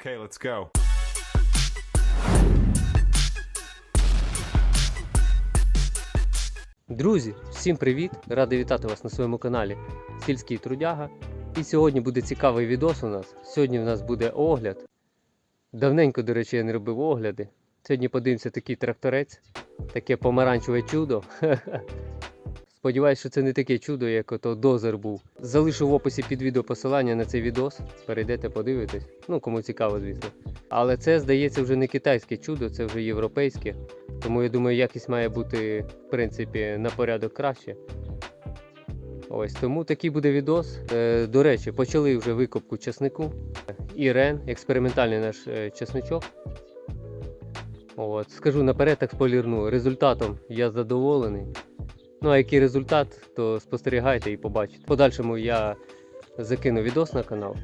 Okay, let's go. Друзі, всім привіт! Радий вітати вас на своєму каналі Сільський Трудяга. І сьогодні буде цікавий відос у нас. Сьогодні в нас буде огляд. Давненько, до речі, я не робив огляди. Сьогодні подивимося такий тракторець, таке помаранчеве чудо. Сподіваюсь, що це не таке чудо, як ото дозер був. Залишу в описі під відео посилання на цей відос. Перейдете, подивитесь. Ну, кому цікаво, звісно. Але це, здається, вже не китайське чудо, це вже європейське. Тому я думаю, якість має бути, в принципі, на порядок краще. Ось тому такий буде відос. Е, до речі, почали вже викопку часнику. Ірен, експериментальний наш е, часничок. От, скажу наперед, так спойлерну. Результатом я задоволений. Ну а який результат, то спостерігайте і побачите. Подальшому я закину відос на канал.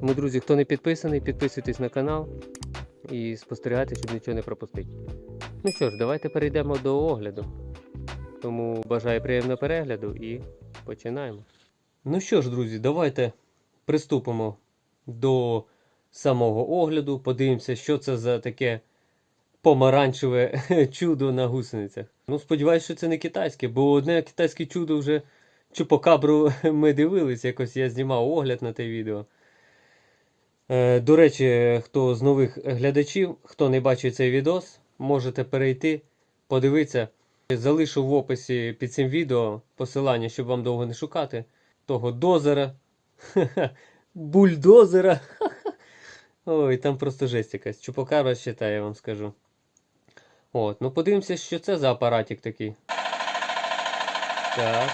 Тому, друзі, хто не підписаний, підписуйтесь на канал і спостерігайте, щоб нічого не пропустити. Ну що ж, давайте перейдемо до огляду. Тому бажаю приємного перегляду і починаємо. Ну що ж, друзі, давайте приступимо до самого огляду. Подивимося, що це за таке помаранчеве чудо на гусеницях. Ну, сподіваюся, що це не китайське, бо одне китайське чудо вже чупакабру ми дивились, якось я знімав огляд на те відео. Е, До речі, хто з нових глядачів, хто не бачив цей відос, можете перейти, подивитися. Залишу в описі під цим відео посилання, щоб вам довго не шукати. Того дозера, бульдозера. Ой, там просто жесть якась. Чупакабра считає, я вам скажу. От, ну подивимося, що це за апаратик такий. Так.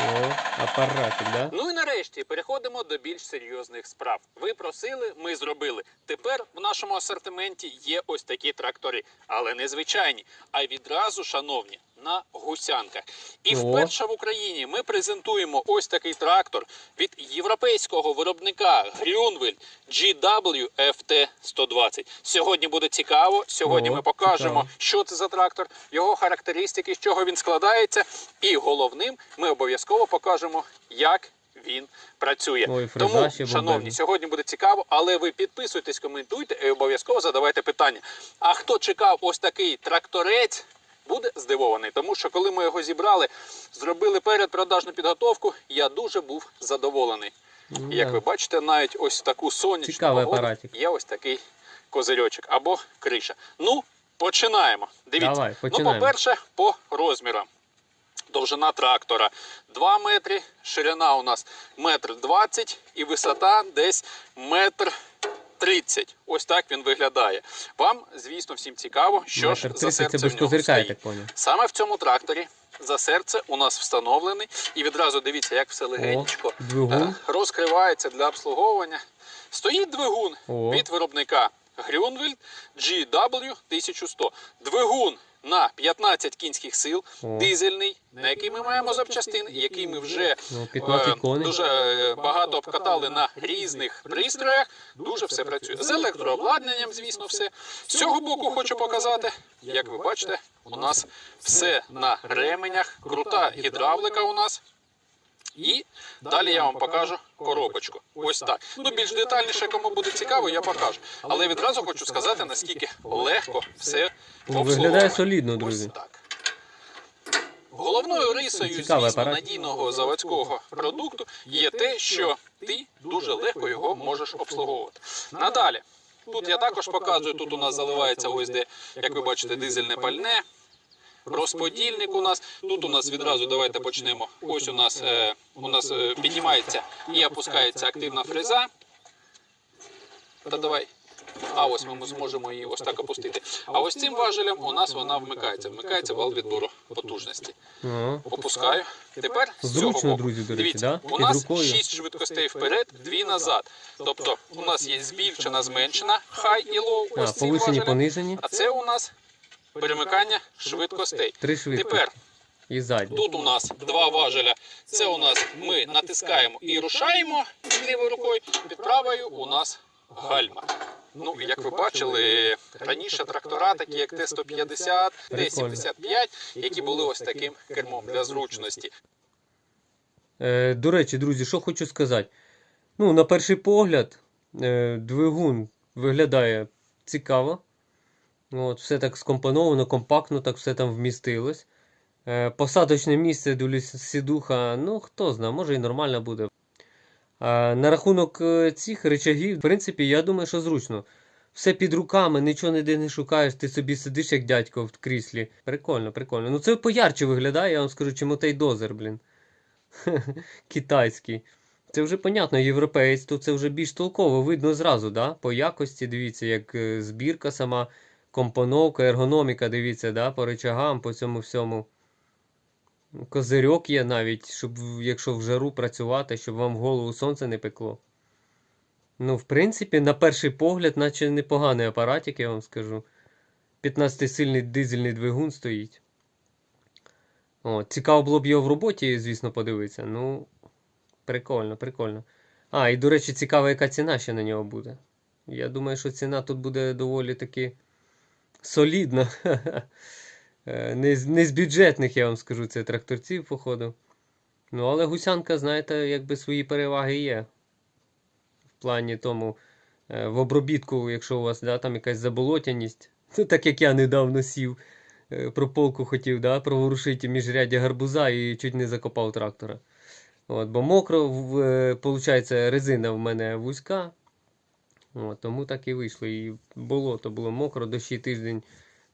О, апаратик, да? Ну і нарешті переходимо до більш серйозних справ. Ви просили, ми зробили. Тепер в нашому асортименті є ось такі трактори, але не звичайні, а відразу, шановні, на гусянках. І О. вперше в Україні ми презентуємо ось такий трактор від європейського виробника Grunwald GW FT 120. Сьогодні буде цікаво. Сьогодні О, ми покажемо, цікаво. що це за трактор, його характеристики, з чого він складається. І головним ми обов'язково покажемо, як він працює. Ой, Тому, шановні, бомбезна. сьогодні буде цікаво, але ви підписуйтесь, коментуйте і обов'язково задавайте питання. А хто чекав ось такий тракторець? Буде здивований, тому що коли ми його зібрали, зробили передпродажну підготовку, я дуже був задоволений. Ну, І Як ви бачите, навіть ось таку сонячну погоду є ось такий козирьочок або криша. Ну, починаємо. Дивіться. Давай, ну, по-перше, по розмірам. Довжина трактора 2 метри, ширина у нас метр 20 і висота десь метр 30. Ось так він виглядає. Вам, звісно, всім цікаво, що ж за 30 серце це без в нього козирка, я стоїть. так поняв. Саме в цьому тракторі за серце у нас встановлений. І відразу дивіться, як все двигун. е, розкривається для обслуговування. Стоїть двигун О. від виробника Грюнвельд GW 1100. Двигун на 15 кінських сил, О. дизельний, на який ми маємо запчастини, який ми вже Ну, е, дуже е, багато обкатали на різних пристроях. Дуже все працює. З електрообладнанням, звісно, все. З цього боку хочу показати, як ви бачите, у нас все на ременях, крута гідравлика у нас. І далі я вам покажу коробочку. Ось так. Ну більш детальніше, кому буде цікаво, я покажу. Але відразу хочу сказати, наскільки легко все Ну, Виглядає солідно, друзі. Ось так. Головною рисою, звісно, надійного заводського продукту є те, що ти дуже легко його можеш обслуговувати. Надалі. Тут я також показую, тут у нас заливається ось де, як ви бачите, дизельне пальне. Розподільник у нас. Тут у нас відразу давайте почнемо. Ось у нас, е, у нас е, піднімається і опускається активна фреза. Та давай. А ось ми зможемо її ось так опустити. А ось цим важелем у нас вона вмикається. Вмикається вал відбору потужності. Ага. Опускаю. Тепер з цього боку. друзі, до речі, Дивіться, да? у нас рукою. 6 швидкостей вперед, 2 назад. Тобто у нас є збільшена, зменшена, high і low. А, Ось цим повишені, важелем. понижені. А це у нас перемикання швидкостей. Три швидкості. Тепер І задні. Тут у нас два важеля. Це у нас ми натискаємо і рушаємо лівою рукою. Під правою у нас гальма. Ну, як ви бачили, раніше трактора, такі як Т-150, Т-75, які були ось таким кермом для зручності. Е, до речі, друзі, що хочу сказати. Ну, на перший погляд, е, двигун виглядає цікаво. От, все так скомпоновано, компактно, так все там вмістилось. Е, посадочне місце, дивлюсь, сідуха, ну хто знає, може і нормально буде. А на рахунок е, цих речагів, в принципі, я думаю, що зручно. Все під руками, нічого ніде не шукаєш, ти собі сидиш як дядько в кріслі. Прикольно, прикольно. Ну це поярче виглядає, я вам скажу, чим той дозер, блін. Китайський. Це вже понятно, європеєць, то це вже більш толково, видно зразу, да? По якості, дивіться, як е, збірка сама, компоновка, ергономіка, дивіться, да? по речагам, по цьому всьому. Козирьок є навіть, щоб якщо в жару працювати, щоб вам в голову сонце не пекло. Ну, в принципі, на перший погляд, наче непоганий апаратик, я вам скажу. 15-сильний дизельний двигун стоїть. О, цікаво було б його в роботі, звісно, подивитися. Ну, прикольно, прикольно. А, і до речі, цікаво, яка ціна ще на нього буде. Я думаю, що ціна тут буде доволі таки солідна. Е, Не з, не з бюджетних, я вам скажу, це тракторців, походу. Ну, але гусянка, знаєте, якби свої переваги є. В плані тому, е, в обробітку, якщо у вас да, там якась заболотяність, то так як я недавно сів, е, про полку хотів да, проворушити міжряддя гарбуза і чуть не закопав трактора. От, бо мокро, в- е, резина в мене вузька. От, тому так і вийшло. І болото було мокро, дощі тиждень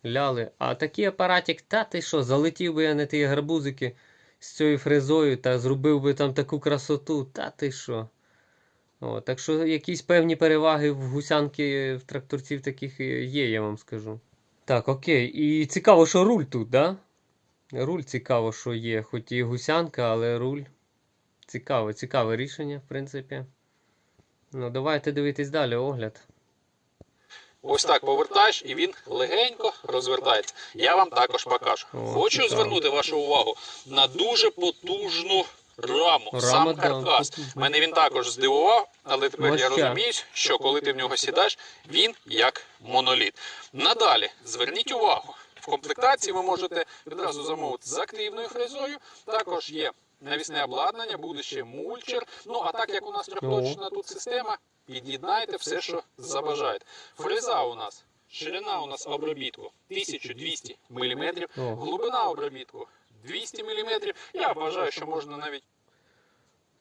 ляли. А такий апаратик, та ти що, залетів би я на ті гарбузики з цією фрезою та зробив би там таку красоту, та ти що. О, так що якісь певні переваги в гусянки в тракторців таких є, я вам скажу. Так, окей. І цікаво, що руль тут, да? Руль цікаво, що є, хоч і гусянка, але руль. Цікаве, цікаве рішення, в принципі. Ну, давайте дивитись далі огляд. Ось так повертаєш, і він легенько розвертається. Я вам також покажу. О, Хочу цікаво. звернути вашу увагу на дуже потужну раму, Рама, сам да, каркас. Мене він також здивував, але тепер я Моща. розумію, що коли ти в нього сідаєш, він як моноліт. Надалі зверніть увагу. В комплектації ви можете відразу замовити з активною фрезою. Також є навісне обладнання, буде ще мульчер. Ну а так як у нас трьохточна тут система, під'єднайте все, що забажаєте. Фреза у нас. Ширина у нас обробітку 1200 мм, глибина обробітку 200 мм. Я вважаю, що можна навіть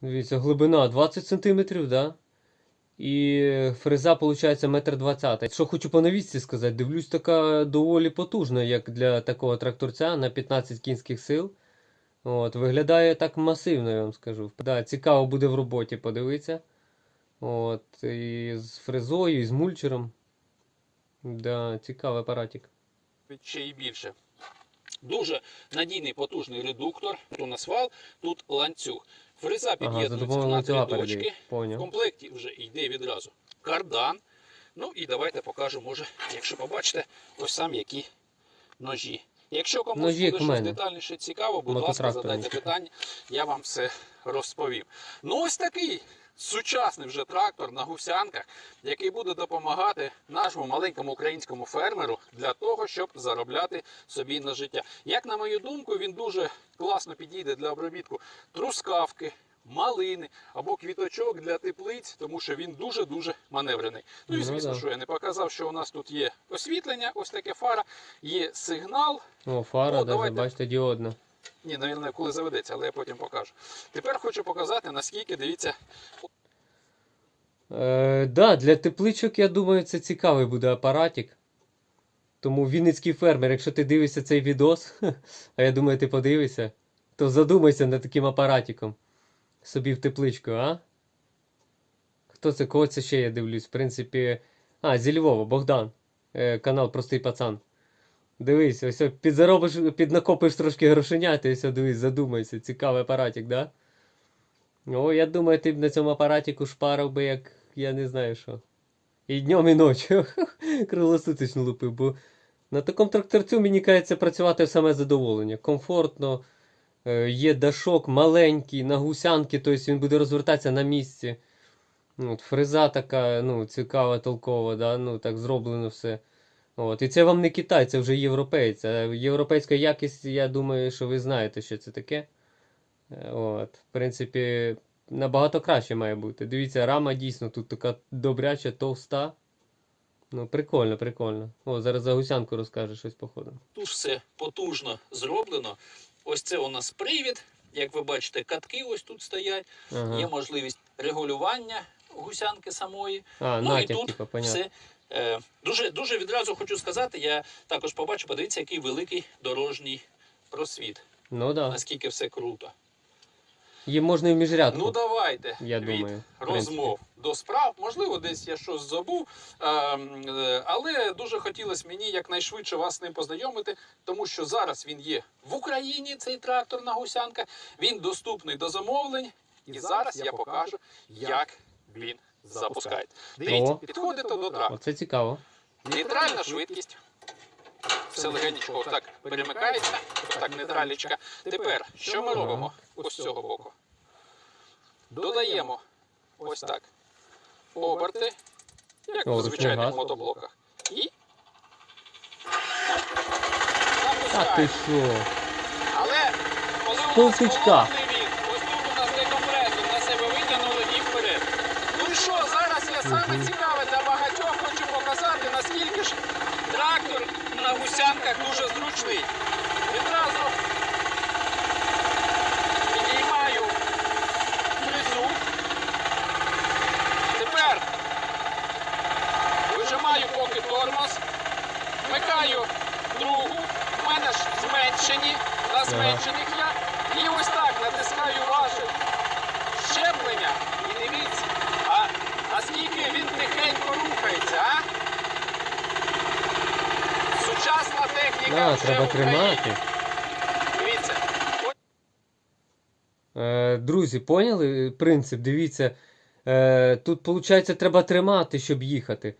Дивіться, глибина 20 см, да? І фреза, виходить, метр 20. Що хочу по навісці сказати, дивлюсь, така доволі потужна, як для такого тракторця на 15 кінських сил. От, виглядає так масивно, я вам скажу. Да, цікаво буде в роботі подивитися. От, і з фрезою, і з мульчером. Да, цікавий апаратик. ще і більше. Дуже надійний потужний редуктор. Тут у нас вал, тут ланцюг. Фреза Ага, за під'єднується допомогою на три точки. В комплекті вже йде відразу кардан. Ну і давайте покажу, може, якщо побачите, ось сам які ножі. Якщо комусь Ножі, буде щось детальніше цікаво, будь ласка, задайте питання, я вам все розповім. Ну ось такий сучасний вже трактор на гусянках, який буде допомагати нашому маленькому українському фермеру для того, щоб заробляти собі на життя. Як на мою думку, він дуже класно підійде для обробітку трускавки. Малини або квіточок для теплиць, тому що він дуже-дуже маневрений. Ну і Ну, звісно, що я не показав, що у нас тут є освітлення, ось таке фара, є сигнал, О, фара, О, даже, бачите, діодна. ні, навірно, коли заведеться, але я потім покажу. Тепер хочу показати, наскільки дивіться, Е, да, для тепличок, я думаю, це цікавий буде апаратик. Тому Вінницький фермер, якщо ти дивишся цей відос, а я думаю, ти подивишся, то задумайся над таким апаратиком. Собі в тепличку, а? Хто це? Кого це ще я дивлюсь? В принципі. А, зі Львова, Богдан. Е, канал Простий пацан. Дивись, ось підзаробиш, піднакопиш трошки грошенят, і ось дивись, задумайся. Цікавий апаратик, да? О, я думаю, ти б на цьому апаратику шпарив би, як я не знаю що. І днем, і ночі. Круглосуточно лупив, бо на такому тракторцю, мені кажеться, працювати в саме задоволення. Комфортно, є дашок маленький, на гусянки, тобто він буде розвертатися на місці. Ну, От, фреза така, ну, цікава, толкова, да? ну, так зроблено все. От. І це вам не Китай, це вже європейць. А європейська якість, я думаю, що ви знаєте, що це таке. Е, От. В принципі, набагато краще має бути. Дивіться, рама дійсно тут така добряча, товста. Ну, прикольно, прикольно. О, зараз за гусянку розкажеш щось походу. Тут все потужно зроблено. Ось це у нас привід. Як ви бачите, катки ось тут стоять. Є можливість регулювання гусянки самої. А, ну і тут типу, все. Е, дуже, дуже відразу хочу сказати, я також побачу, подивіться, який великий дорожній просвіт. Ну да. Наскільки все круто. Їм можна і в міжрядку. Ну давайте Я від думаю, розмов до справ. Можливо, десь я щось забув, е, е, але дуже хотілося мені якнайшвидше вас з ним познайомити, тому що зараз він є в Україні. Цей трактор на гусянка. Він доступний до замовлень. І зараз я покажу, як він запускається. Дивіться, підходите до трактора. Оце цікаво. Нейтральна швидкість. Все легенько так перемикається. Так, нейтралічка. Тепер, що ми робимо ось з цього боку? Додаємо ось так. Оберти, як у звичайних мотоблоках. І. Та ти що? Але коли у нас холодний він, ось тут у нас декомпресор, на себе витягнули і вперед. Ну і що, зараз я саме Мгм. цікаве для багатьох хочу показати, наскільки ж трактор на гусянках дуже зручний. Відразу підіймаю внизу. Тепер вижимаю поки тормоз, вмикаю другу, в мене ж зменшені, на зменшених я. І ось так натискаю ваше щеплення. І дивіться, а наскільки він тихенько рухається, а? Сучасна техніка Да, треба тримати. Дивіться. Е, друзі, поняли принцип? Дивіться. Е, тут, виходить, треба тримати, щоб їхати.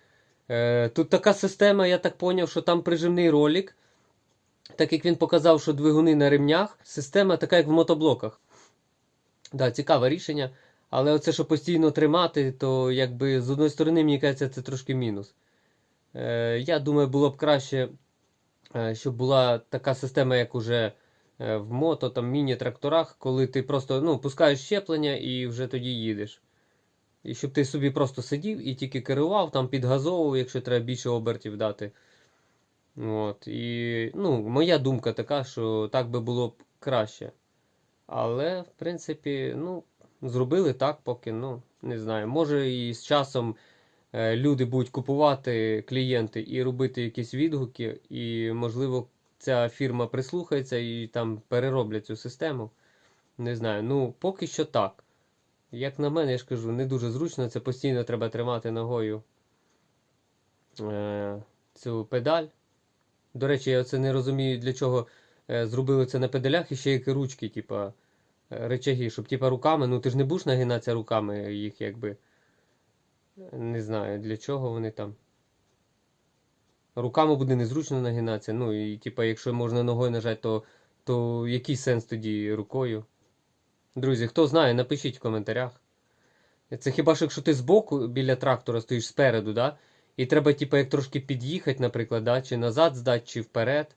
Е, тут така система, я так поняв, що там прижимний ролик. Так як він показав, що двигуни на ремнях, система така, як в мотоблоках. Да, цікаве рішення. Але оце, що постійно тримати, то якби з одної сторони, мені кажеться, це трошки мінус. Е, я думаю, було б краще, щоб була така система, як уже е, в мото, там міні-тракторах, коли ти просто ну, пускаєш щеплення і вже тоді їдеш. І щоб ти собі просто сидів і тільки керував, там підгазовував, якщо треба більше обертів дати. От, і, ну, моя думка така, що так би було б краще. Але, в принципі, ну, зробили так, поки, ну, не знаю. Може і з часом е, люди будуть купувати клієнти і робити якісь відгуки, і, можливо, ця фірма прислухається і там перероблять цю систему. Не знаю. Ну, поки що так. Як на мене, я ж кажу, не дуже зручно, це постійно треба тримати ногою е, цю педаль. До речі, я оце не розумію, для чого е, зробили це на педалях і ще як ручки, типа е, речаги, щоб типа руками, ну ти ж не будеш нагинатися руками їх якби. Не знаю, для чого вони там. Руками буде незручно нагинатися. Ну і типа, якщо можна ногою нажати, то, то який сенс тоді рукою? Друзі, хто знає, напишіть в коментарях. Це хіба що якщо ти збоку біля трактора стоїш спереду, да? І треба, типу, як трошки під'їхати, наприклад, да? чи назад здати, чи вперед,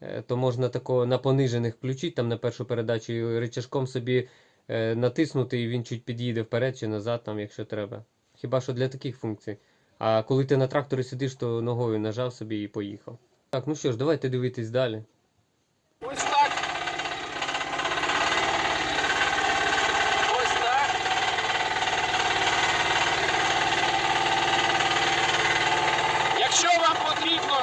е, то можна тако на понижених включити там на першу передачу і рычажком собі е, натиснути, і він чуть під'їде вперед чи назад, там, якщо треба. Хіба що для таких функцій. А коли ти на тракторі сидиш, то ногою нажав собі і поїхав. Так, ну що ж, давайте дивитись далі. Ось так. Ось так. Якщо вам потрібно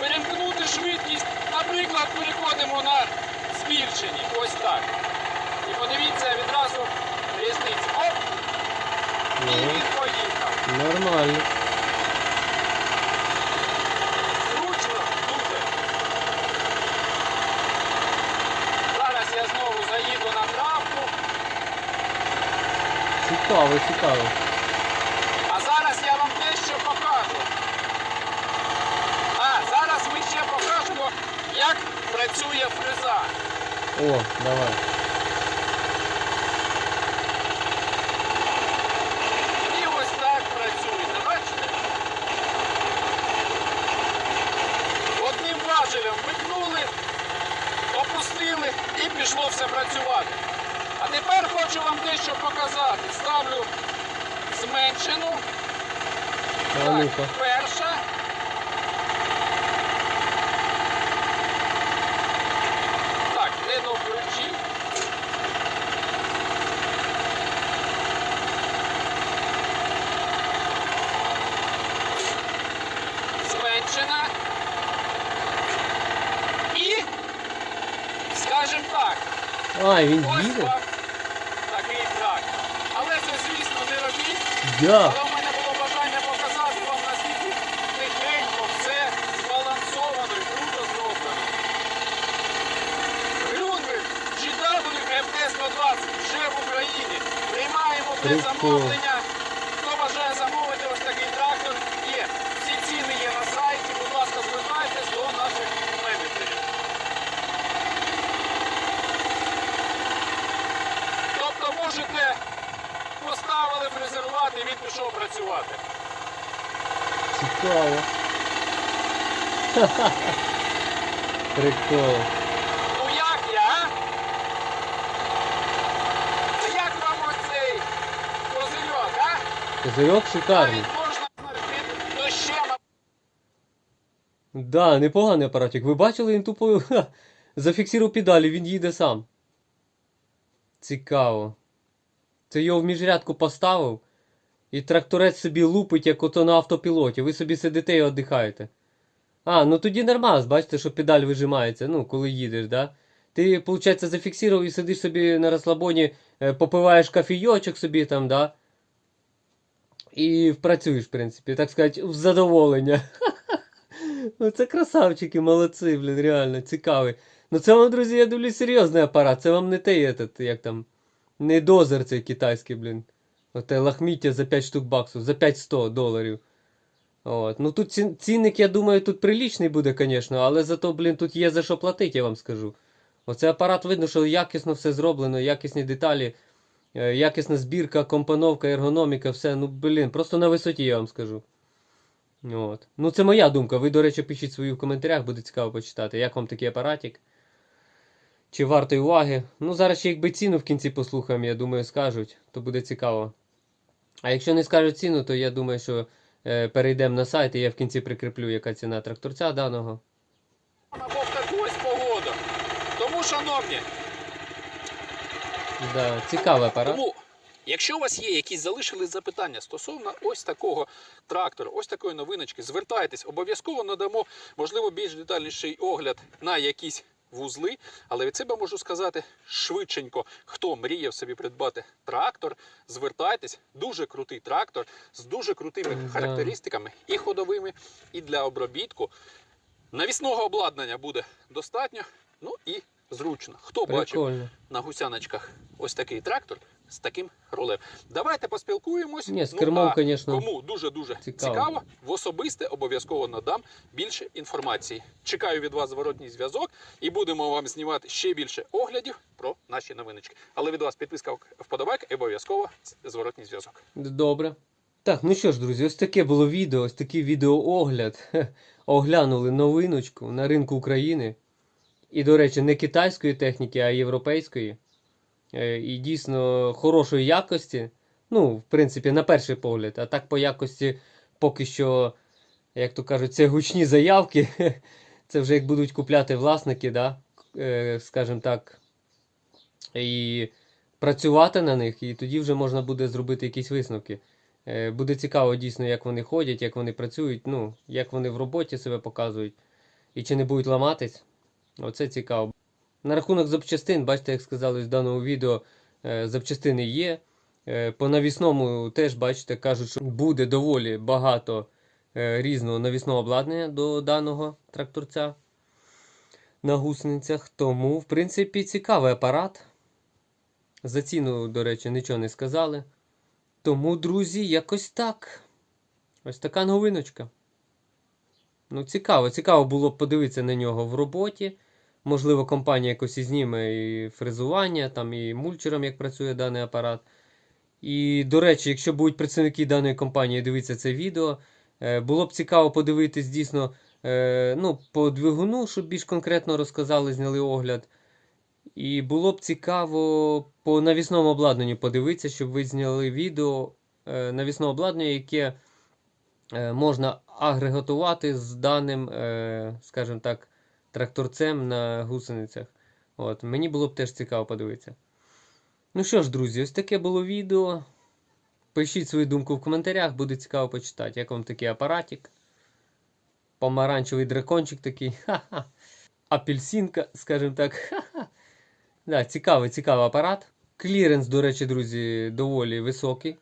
перемкнути швидкість, наприклад, переходимо на збільшені. Ось так. І подивіться відразу різницю. Оп! Ну, нормально. Зручно дуже. Зараз я знову заїду на травку. Цікаво, цікаво. А зараз я вам дещо покажу. А, зараз ми ще покажемо, як працює фреза. О, давай. дещо показати. Ставлю зменшену. Так, перша. Так, не до ключів. Зменшена. І скажімо так. А, він Да. Але в мене було бажання показати вам наскільки тихенько все збалансовано і круто зроблено. Люнберг GW МТ-120 вже в Україні. Приймаємо Прикол. предзамовлення. Хто бажає замовити ось такий трактор, є. Всі ціни є на сайті. Будь ласка, звертайтесь до наших менеджерів. Тобто можете поставили фрезерувати, він пішов працювати. Цікаво. Ха-ха. Прикол. Ну як я? а? Як вам оцей козирьок, а? Козирьок шикарний. Да, непоганий апаратик. Ви бачили, він тупо зафіксував педалі, він їде сам. Цікаво. Це його в міжрядку поставив, і тракторець собі лупить, як ото на автопілоті. Ви собі сидите і віддихаєте. А, ну тоді нормально, бачите, що педаль вижимається, ну, коли їдеш, да? Ти, виходить, зафіксував і сидиш собі на розслабоні, е, попиваєш кофійочок собі там, да? І працюєш, в принципі, так сказати, в задоволення. Ну, це красавчики, молодці, блін, реально, цікавий. Ну це вам, друзі, я дивлюсь, серйозний апарат. Це вам не той, як там, не дозер цей китайський, блін. Оте лахміття за 5 штук баксів, за 500 доларів. От. Ну тут ці- цінник, я думаю, тут приличний буде, звісно, але зато, блін, тут є за що платити, я вам скажу. Оце апарат видно, що якісно все зроблено, якісні деталі, е, якісна збірка, компоновка, ергономіка, все. Ну, блін, просто на висоті, я вам скажу. От. Ну, це моя думка. Ви, до речі, пишіть свої в коментарях, буде цікаво почитати, як вам такий апаратик. Чи вартий уваги? Ну, зараз ще якби ціну в кінці послухаємо, я думаю, скажуть, то буде цікаво. А якщо не скажуть ціну, то я думаю, що перейдемо на сайт і я в кінці прикріплю, яка ціна тракторця даного. Або в таку ось погоду. Тому, шановні, Да, цікавий апарат. Тому, якщо у вас є якісь залишились запитання стосовно ось такого трактора, ось такої новиночки, звертайтесь, обов'язково надамо, можливо, більш детальніший огляд на якісь вузли. Але від себе можу сказати швидшенько, хто мріяв собі придбати трактор, звертайтесь, дуже крутий трактор з дуже крутими характеристиками і ходовими, і для обробітку. Навісного обладнання буде достатньо, ну і зручно. Хто бачив на гусяночках ось такий трактор з таким рулем. Давайте поспілкуємось. Ні, з Ну, а конечно, Кому дуже-дуже цікаво. цікаво. в особисте обов'язково надам більше інформації. Чекаю від вас зворотній зв'язок і будемо вам знімати ще більше оглядів про наші новиночки. Але від вас підписка, вподобайка і обов'язково зворотній зв'язок. Добре. Так, ну що ж, друзі, ось таке було відео, ось такий відеоогляд. Хе, Оглянули новиночку на ринку України. І, до речі, не китайської техніки, а європейської. Е, І дійсно хорошої якості. Ну, в принципі, на перший погляд. А так по якості поки що, як то кажуть, це гучні заявки. Це вже як будуть купляти власники, да? е, скажімо так. І працювати на них, і тоді вже можна буде зробити якісь висновки. Е, Буде цікаво дійсно, як вони ходять, як вони працюють, ну, як вони в роботі себе показують, і чи не будуть ламатись. Оце цікаво. На рахунок запчастин, бачите, як сказали в даному відео, е, запчастини є. Е, По навісному теж, бачите, кажуть, що буде доволі багато е, різного навісного обладнання до даного тракторця на гусеницях. Тому, в принципі, цікавий апарат. За ціну, до речі, нічого не сказали. Тому, друзі, якось так. Ось така новиночка. Ну, цікаво, цікаво було подивитися на нього в роботі. Можливо, компанія якось і зніме і фрезування, там, і мульчером, як працює даний апарат. І, до речі, якщо будуть працівники даної компанії дивитися це відео, е, було б цікаво подивитись дійсно е, ну, по двигуну, щоб більш конкретно розказали, зняли огляд. І було б цікаво по навісному обладнанню подивитися, щоб ви зняли відео е, навісного обладнання, яке можна агрегатувати з даним, скажімо так, тракторцем на гусеницях. От, мені було б теж цікаво подивитися. Ну що ж, друзі, ось таке було відео. Пишіть свою думку в коментарях, буде цікаво почитати, як вам такий апаратик. Помаранчевий дракончик такий. Ха-ха. Апельсинка, скажімо так. Ха-ха. Да, цікавий, цікавий апарат. Кліренс, до речі, друзі, доволі високий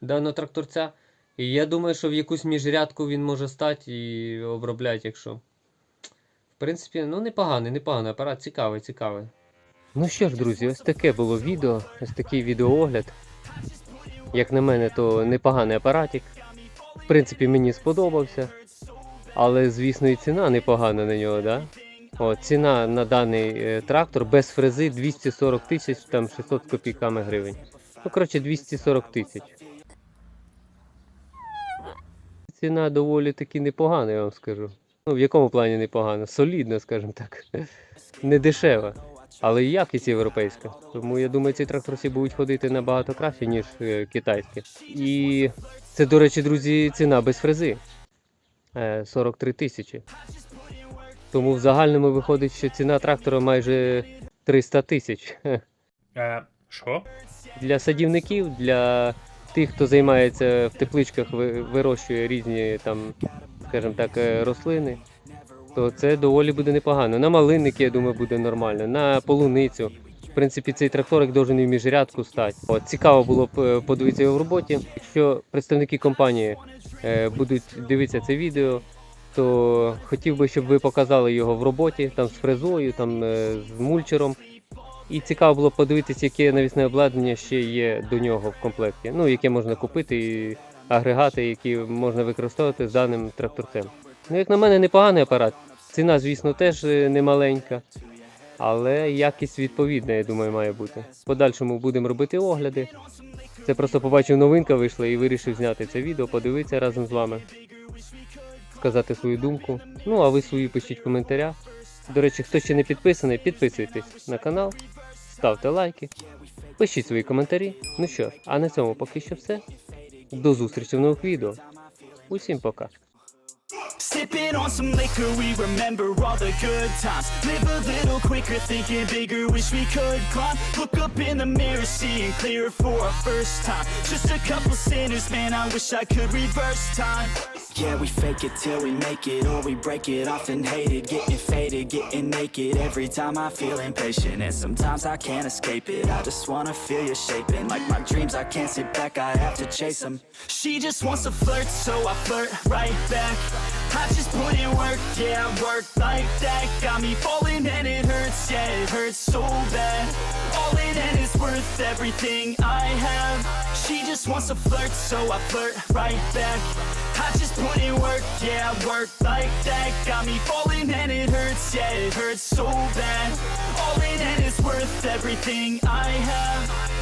даного тракторця. І я думаю, що в якусь міжрядку він може стати і обробляти, якщо. Принципі, ну непоганий, непоганий апарат, цікавий, цікавий. Ну що ж, друзі, ось таке було відео, ось такий відеоогляд. Як на мене, то непоганий апаратик. В принципі, мені сподобався. Але, звісно, і ціна непогана на нього, да? О, ціна на даний е, трактор без фрези 240 тисяч, там 600 з копійками гривень. Ну, коротше, 240 тисяч. Ціна доволі таки непогана, я вам скажу. Ну, в якому плані непогана? Солідна, скажімо так. Не дешева. Але і якість європейська. Тому я думаю, ці тракторці будуть ходити набагато краще, ніж е, китайські. І це, до речі, друзі, ціна без фрези. Е, 43 тисячі. Тому в загальному виходить, що ціна трактора майже 300 тисяч. Е, що? Для садівників, для тих, хто займається в тепличках, вирощує різні там, скажімо так, е, рослини, то це доволі буде непогано. На малинники, я думаю, буде нормально, на полуницю. В принципі, цей тракторик должен і в міжрядку стати. От, цікаво було б е, подивитися його в роботі. Якщо представники компанії е, будуть дивитися це відео, то хотів би, щоб ви показали його в роботі, там з фрезою, там з мульчером. І цікаво було подивитися, яке навісне обладнання ще є до нього в комплекті. Ну, яке можна купити, і агрегати, які можна використовувати з даним тракторцем. Ну, як на мене, непоганий апарат. Ціна, звісно, теж е, немаленька, але якість відповідна, я думаю, має бути. В подальшому будемо робити огляди. Це просто побачив, новинка вийшла і вирішив зняти це відео, подивитися разом з вами, сказати свою думку. Ну, а ви свої пишіть в коментарях. До речі, хто ще не підписаний, підписуйтесь на канал, ставте лайки, пишіть свої коментарі. Ну що ж, а на цьому поки що все. До зустрічі в нових відео. Усім пока. Sipping on some liquor, we remember all the good times. Live a little quicker, thinking bigger, wish we could climb. Look up in the mirror, seeing clearer for our first time. Just a couple sinners, man, I wish I could reverse time. Yeah, we fake it till we make it, or we break it. Often hated, getting faded, getting naked. Every time I feel impatient, and sometimes I can't escape it. I just wanna feel you shaping, like my dreams. I can't sit back, I have to chase them. She just wants to flirt, so I flirt right back. I just put in work, yeah, work like that. Got me falling and it hurts, yeah, it hurts so bad. All in and it's worth everything I have. She just wants to flirt, so I flirt right back. I just put in work, yeah, work like that. Got me falling and it hurts, yeah, it hurts so bad. All in and it's worth everything I have.